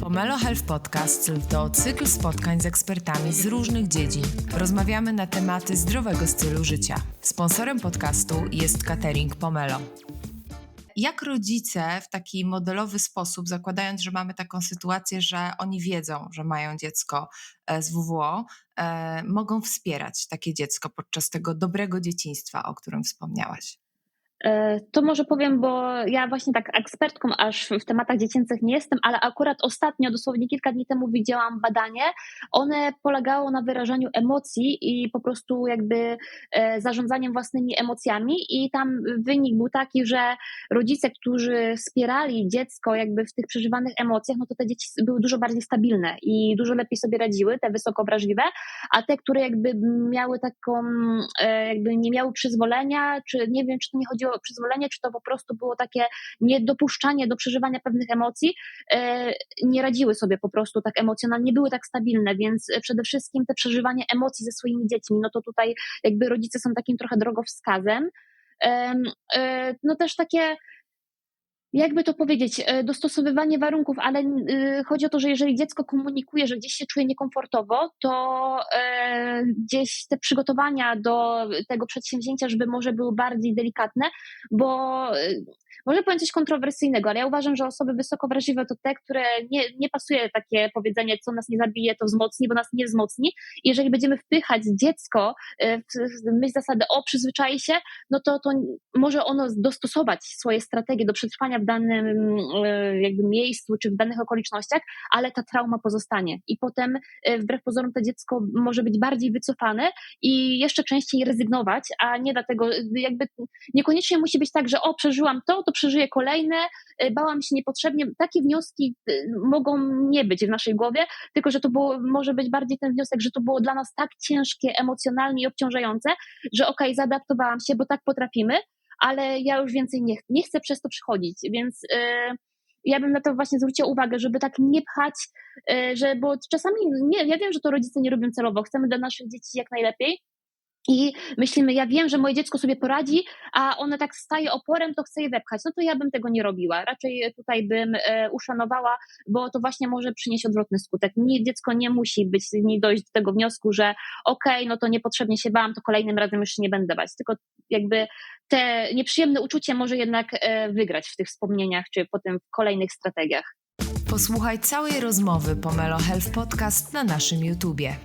Pomelo Health Podcast to cykl spotkań z ekspertami z różnych dziedzin. Rozmawiamy na tematy zdrowego stylu życia. Sponsorem podcastu jest catering Pomelo. Jak rodzice w taki modelowy sposób, zakładając, że mamy taką sytuację, że oni wiedzą, że mają dziecko e, z WWO, e, mogą wspierać takie dziecko podczas tego dobrego dzieciństwa, o którym wspomniałaś? E, to może powiem, bo ja właśnie tak ekspertką aż w tematach dziecięcych nie jestem, ale akurat ostatnio, dosłownie kilka dni temu widziałam badanie. One polegało na wyrażaniu emocji i po prostu jakby e, zarządzaniem własnymi emocjami i tam wynik był taki, że rodzice, którzy wspierali dziecko jakby w tych przeżywanych emocjach, no to te dzieci były dużo bardziej stabilne i dużo lepiej sobie radziły, te wysoko wrażliwe, a te, które jakby miały taką, e, jakby nie miały przyzwolenia, czy nie wiem, czy to nie chodziło przyzwolenie, czy to po prostu było takie niedopuszczanie do przeżywania pewnych emocji, e, nie radziły sobie po prostu tak emocjonalnie, nie były tak stabilne, więc przede wszystkim te przeżywanie emocji ze swoimi dziećmi, no to tutaj jakby rodzice są takim trochę drogowskazem. E, no też takie jakby to powiedzieć, e, dostosowywanie warunków, ale chodzi o to, że jeżeli dziecko komunikuje, że gdzieś się czuje niekomfortowo, to e, gdzieś te przygotowania do tego przedsięwzięcia, żeby może były bardziej delikatne, bo e, może powiem coś kontrowersyjnego, ale ja uważam, że osoby wysoko wrażliwe to te, które nie, nie pasuje takie powiedzenie, co nas nie zabije, to wzmocni, bo nas nie wzmocni. Jeżeli będziemy wpychać dziecko e, w, myśl zasady, o przyzwyczai się, no to, to może ono dostosować swoje strategie do przetrwania w danym e, jakby miejscu czy w danych okolicznościach, ale ta trauma pozostanie. I potem wbrew pozorom to dziecko może być bardziej wycofane i jeszcze częściej rezygnować, a nie dlatego, jakby niekoniecznie musi być tak, że o, przeżyłam to, to przeżyję kolejne, y, bałam się niepotrzebnie. Takie wnioski y, mogą nie być w naszej głowie, tylko że to było, może być bardziej ten wniosek, że to było dla nas tak ciężkie emocjonalnie i obciążające, że okej, okay, zaadaptowałam się, bo tak potrafimy, ale ja już więcej nie, nie chcę przez to przychodzić, więc yy, ja bym na to właśnie zwróciła uwagę, żeby tak nie pchać, yy, że, bo czasami, nie, ja wiem, że to rodzice nie robią celowo, chcemy dla naszych dzieci jak najlepiej, i myślimy, ja wiem, że moje dziecko sobie poradzi, a ono tak staje oporem, to chce je wepchać. No to ja bym tego nie robiła. Raczej tutaj bym e, uszanowała, bo to właśnie może przynieść odwrotny skutek. Nie, dziecko nie musi być, nie dojść do tego wniosku, że okej, okay, no to niepotrzebnie się bałam, to kolejnym razem już nie będę bać. Tylko jakby te nieprzyjemne uczucie może jednak e, wygrać w tych wspomnieniach, czy potem w kolejnych strategiach. Posłuchaj całej rozmowy Pomelo Health Podcast na naszym YouTubie.